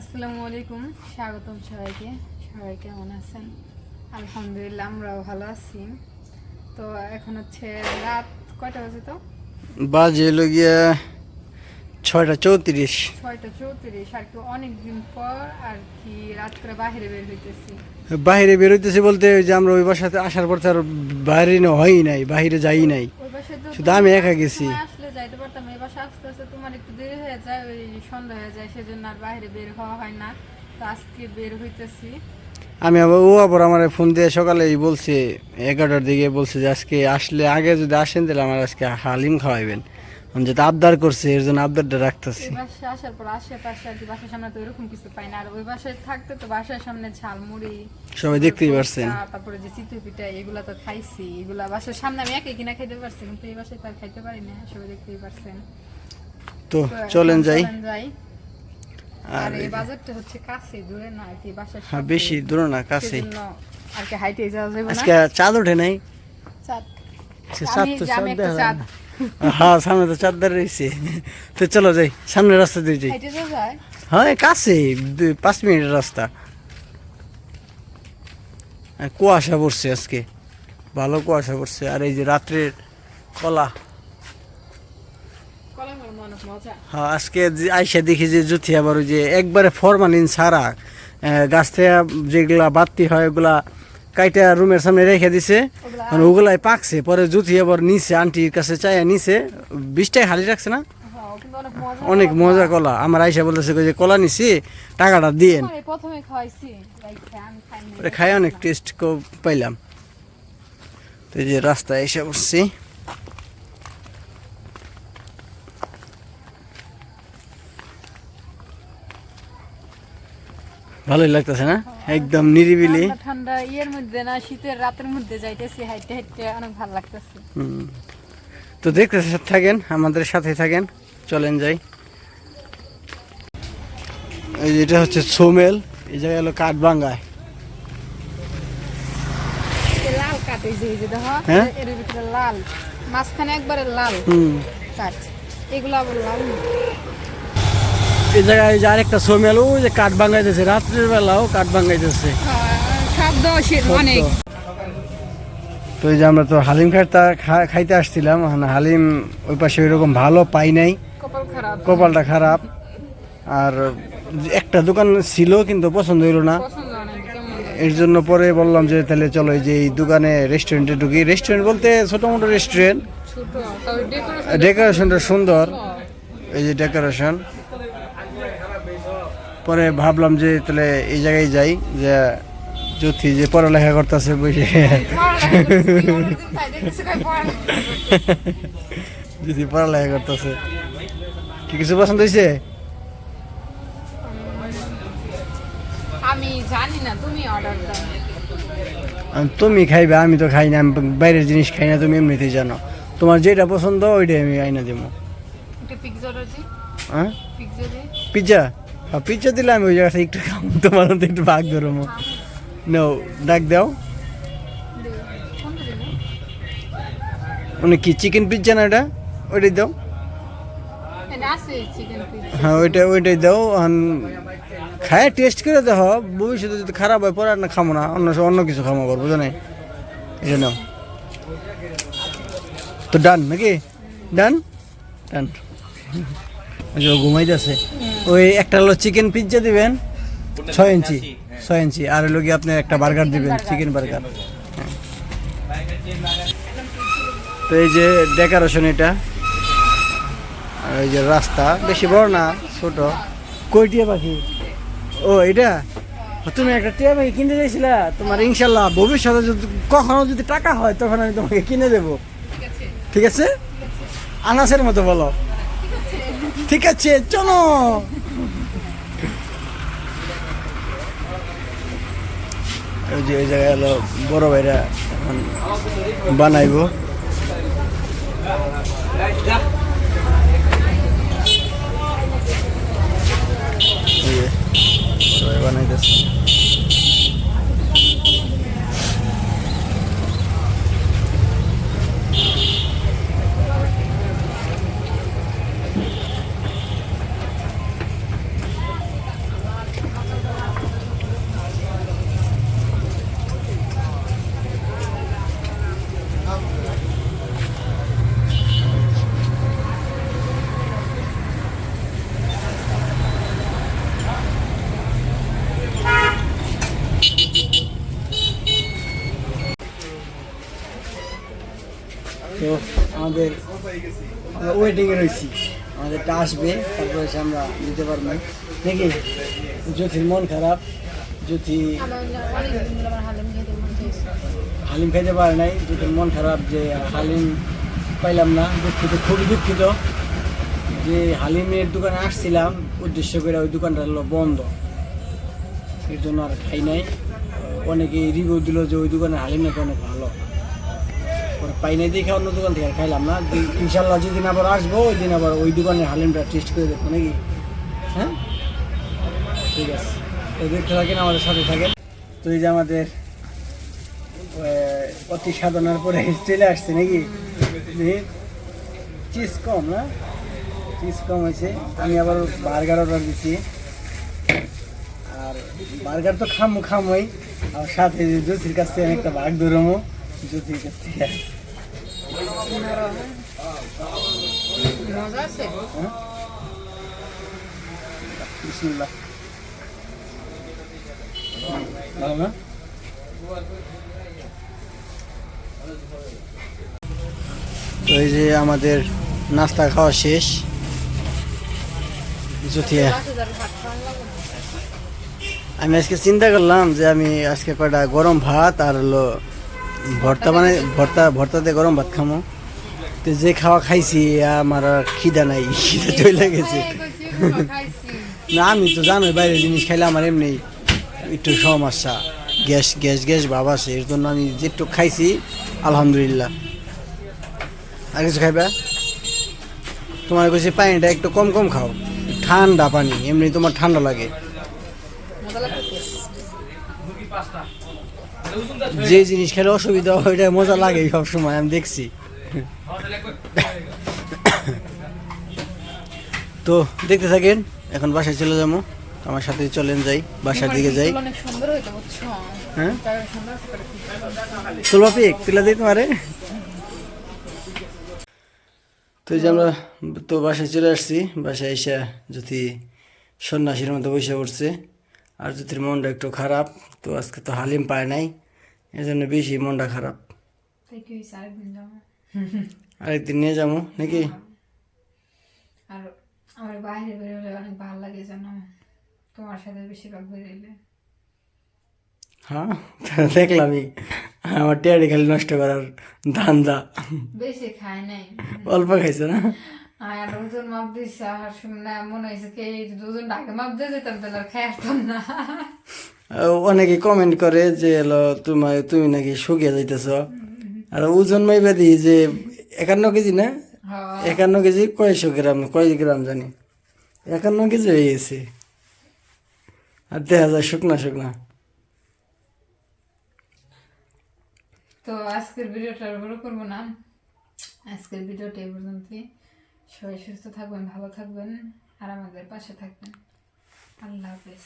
আসসালামু আলাইকুম স্বাগতম সবাইকে। সবাই কেমন আছেন? আলহামদুলিল্লাহ আমরাও ভালো আছি। তো এখন হচ্ছে রাত কয়টা বাজে তো? বাজে হলো গিয়া ছয়টা চৌত্রিশ। ছয়টা চৌত্রিশ আর কি অনেকদিন পর আর কি রাত করে বাইরে বের হইতেছি। বাইরে বেরোইতেছে বলতে ওই যে আমরা ওই বাসাতে আসার পর তার বাইরে না হয়ই নাই বাইরে যাই নাই। তো শুধু আমি একা গেছি। সময় এবার আস্তে আস্তে তোমার একটু দেরি হয়ে যায়, ওই সন্ধ্যা হয়ে যায়, সেজন্য আর বাইরে বের হওয়া হয় না। তো আজকে বের হইতেছি। আমি আবার ও আবার আমার ফোন দিয়ে সকালেই বলছে, এগারোটার দিকে বলছে যে আজকে আসলে, আগে যদি আসেন তাহলে আমার আজকে হালিম খাওয়াইবেন। আমি যেটা আবদার করছে এর জন্য আবদারটা রাখতেছি। বাসায় আসার পর আশেপাশে আর কি বাসার সামনে তো এরকম কিছু পাই না। আর ওই বাসায় থাকতে তো বাসার সামনে ঝালমুড়ি সবাই দেখতেই পারছেন। তারপরে যে চিতই পিঠা এগুলা তো খাইছি। এগুলা বাসার সামনে আমি কিনা খাইতে পারছি কিন্তু এই বাসায় তো আর খাইতে পারি না। সবাই দেখতেই পারছেন। তো চলেন যাই। আর এই বাজারটা হচ্ছে কাছে দূরে না আর কি বাসার হ্যাঁ বেশি দূর না সেজন্য আর কি হাইটে যাওয়া যাবে না। আজকে চাঁদ ওঠে নাই? চাঁদ। চাঁদ তো চাঁদ দেখা। হ্যাঁ সামনে তো চাঁদ রয়েছে। তো চলো যাই সামনের রাস্তা দিয়ে যাই। হ্যাঁ কাছে পাঁচ মিনিটের রাস্তা। কুয়াশা পড়ছে আজকে। ভালো কুয়াশা পড়ছে। আর এই যে রাত্রের কলা। হ্যাঁ আজকে আইসা দেখি যে জুথি আবার ওই যে একবারে ফরমালিন ছাড়া আহ, গাছ থেকে যেগুলা বাতি হয় ওগুলা কাইটা রুমের সামনে রেখে দিছে। ওগুলাই পাকছে পরে জুতি আবার নিছে আন্টির কাছে চাইয়া নিছে। বিশটাই হালি রাখছে না? হ্যাঁ, অনেক মজা কলা। আমার আইসা বলতেছে যে কলা নিছি টাকাটা দিয়েন। পরে খাই অনেক টেস্ট পাইলাম। তো এই যে রাস্তায় এসে বসছি। ভালোই লাগতেছে না? একদম নিরিবিলি। ঠান্ডা ইয়ের মধ্যে না শীতের রাতের মধ্যে যাইতেছি হাইটে হাইটে অনেক ভালো লাগতেছে। তো দেখতে থাকেন আমাদের সাথে থাকেন চলেন যাই। এই যে এটা হচ্ছে সোমেল এই জায়গায় হলো কাঠবাঙ্গায়। এই লাল কাঠ এই যে এই যে দেখো হ্যাঁ? এর ভিতরে লাল মাঝখানে একবারে লাল হুম। কাঠ। এগুলো আবার লাল। এই জায়গায় এই যে আরেকটা সোমেল ওই যে কাঠ ভাঙাইতেছে রাত্রের বেলাও কাঠ ভাঙাইতেছে। শব্দ অনেক। তো এই যে আমরা তো হালিম খাইতে খা- খাইতে আসছিলাম হালিম ওই পাশে ওইরকম ভালো পাই নাই। কপালটা খারাপ। আর একটা দোকান ছিল কিন্তু পছন্দ হইল না। এর জন্য পরে বললাম যে তাহলে চলো এই যে এই দোকানে রেস্টুরেন্টে ঢুকি। রেস্টুরেন্ট বলতে ছোটো মোটো রেস্টুরেন্ট ছোট তবে ডেকোরেশন ডেকোরেশনটা সুন্দর। এই যে ডেকোরেশন পরে ভাবলাম যে তাহলে এই জায়গায় যাই যে জ্যোতি যে পড়ালেখা করতেছে বসে। যদি পড়ালেখা করতেছে। কি কিছু পছন্দ হয়েছে? আমি জানি না তুমি অর্ডার দাও। তুমি খাইবে আমি তো খাই না আমি বাইরের জিনিস খাই না তুমি এমনিতেই জানো। তোমার যেটা পছন্দ ওইটাই আমি আইনা দেবো পিৎজা পিজ্জা দিলে আমি ওই জায়গাটা একটু তোমার একটু ভাগ ধরবো নাও ডাক দাও। দিলে মানে কি চিকেন পিজ্জা না ওটা ওইটাই দাও। এটা আছে হ্যাঁ ওইটা ওইটাই দাও। খায় টেস্ট করে দেখো। ভবিষ্যতে যদি খারাপ হয় পরে আর না খামো না। অন্য অন্য কিছু খামো করব জানে এটা জন্য তো ডান নাকি? ডান? ডান। ও ঘুমাইতেছে। ওই একটা হলো চিকেন পিজ্জা দিবেন ছয় ইঞ্চি ছয় ইঞ্চি। আর হলো কি আপনি একটা বার্গার দিবেন চিকেন বার্গার তো এই যে ডেকোরেশন এটা আর এই যে রাস্তা বেশি বড় না ছোট। কই টিয়া পাখি? ও এটা তুমি একটা টিয়া পাখি কিনতে চাইছিলা? তোমার ইনশাল্লাহ ভবিষ্যতে যদি কখনো যদি টাকা হয় তখন আমি তোমাকে কিনে দেবো। ঠিক আছে? আনাসের মতো বলো। ঠিক আছে চলো। ওই যে ওই জায়গায় হলো বড় ভাইরা এখন বানাইবো এই যে সবাই বানাইতেছে আমাদের ওয়েটিংয়ে রয়েছি। আমাদেরটা আসবে, তারপরে সে আমরা দিতে পারব। নাকি? জ্যোতির মন খারাপ, জ্যোতি হালিম খাইতে পারে নাই, জ্যোতির মন খারাপ যে হালিম পাইলাম না। দুঃখিত, খুবই দুঃখিত যে হালিমের দোকানে আসছিলাম, উদ্দেশ্য করে ওই দোকানটা হলো বন্ধ। এর জন্য আর খাই নাই। অনেকে রিভিউ দিল যে ওই দোকানে হালিম নাকি অনেক ভালো। পাই নাই, দেখে অন্য দোকান থেকে খাইলাম না। ইনশাল্লাহ যেদিন আবার আসব, ওই দিন আবার ওই দোকানের হালিমটা টেস্ট করে দেখব নাকি? হ্যাঁ? ঠিক আছে। তো দেখতে থাকেন, আমাদের সাথে থাকেন। তো এই যে আমাদের অতি সাধনার পরে চলে আসছে নাকি? চিজ কম, না? চিজ কম হয়েছে। আমি আবার বার্গার অর্ডার দিচ্ছি আর বার্গার তো খামো খামোই। আর সাথে জ্যোতির কাছ থেকে একটা ভাগ ধরমো। জ্যোতির কাছ থেকে। তো এই যে আমাদের নাস্তা খাওয়া শেষ। লাগবে আমি আজকে চিন্তা করলাম যে আমি আজকে কয়টা গরম ভাত আর হলো ভর্তা মানে ভর্তা ভর্তাতে গরম ভাত খামো। তো যে খাওয়া খাইছি আমার আর খিদা নাই খিদা চলে গেছে। না আমি তো জানোই বাইরের জিনিস খাইলে আমার এমনি একটু সমস্যা গ্যাস গ্যাস গ্যাস ভাব আছে এর জন্য আমি যেটুকু খাইছি আলহামদুলিল্লাহ। আর কিছু খাইবা? তোমার কাছে পানিটা একটু কম কম খাও। ঠান্ডা পানি এমনি তোমার ঠান্ডা লাগে। যে জিনিস খেলে অসুবিধা হয় ওইটা মজা লাগে সব সময় আমি দেখছি। তো দেখতে থাকেন এখন বাসায় চলে যাব। আমার সাথে চলেন যাই বাসার দিকে যাই। হ্যাঁ? তুলবা পিক তুলে দিই তোমারে। তো এই যে আমরা তো বাসায় চলে আসছি বাসায় এসে যদি সন্ন্যাসীর মতো বসে পড়ছে। আর জ্যোতির মনটা একটু খারাপ তো আজকে তো হালিম পায় নাই এই জন্য বেশি মনটা খারাপ। আরেকদিন নিয়ে যাব নাকি? আর আমার বাইরে বেরোলে অনেক ভালো লাগে জানো? তোমার সাথে বেশিরভাগ বেরোলে। হ্যাঁ? দেখলামই। আমার টিয়ারি খালি নষ্ট করার ধান্দা। বেশি খায় নাই। অল্প খাইছে না? আর ওজন মাপ দিচ্ছে আর শুনে মনে হয়েছে কি দুজন মাপ দিয়ে যেতাম তাহলে খাই আসতাম না। অনেকে কমেন্ট করে যে হলো তোমার তুমি নাকি শুকিয়ে যাইতেছ? আর ওজন মাইবা দিই যে একান্ন কেজি না? একান্ন কেজি কয়শো গ্রাম কয় গ্রাম জানি? একান্ন কেজি হয়ে গেছে। আর দেখা যায় শুকনা শুকনা। তো আজকের ভিডিওটা আর বড় করব না। আজকের ভিডিওটা এই পর্যন্তই। সবাই সুস্থ থাকবেন ভালো থাকবেন আর আমাদের পাশে থাকবেন। আল্লাহ হাফেজ।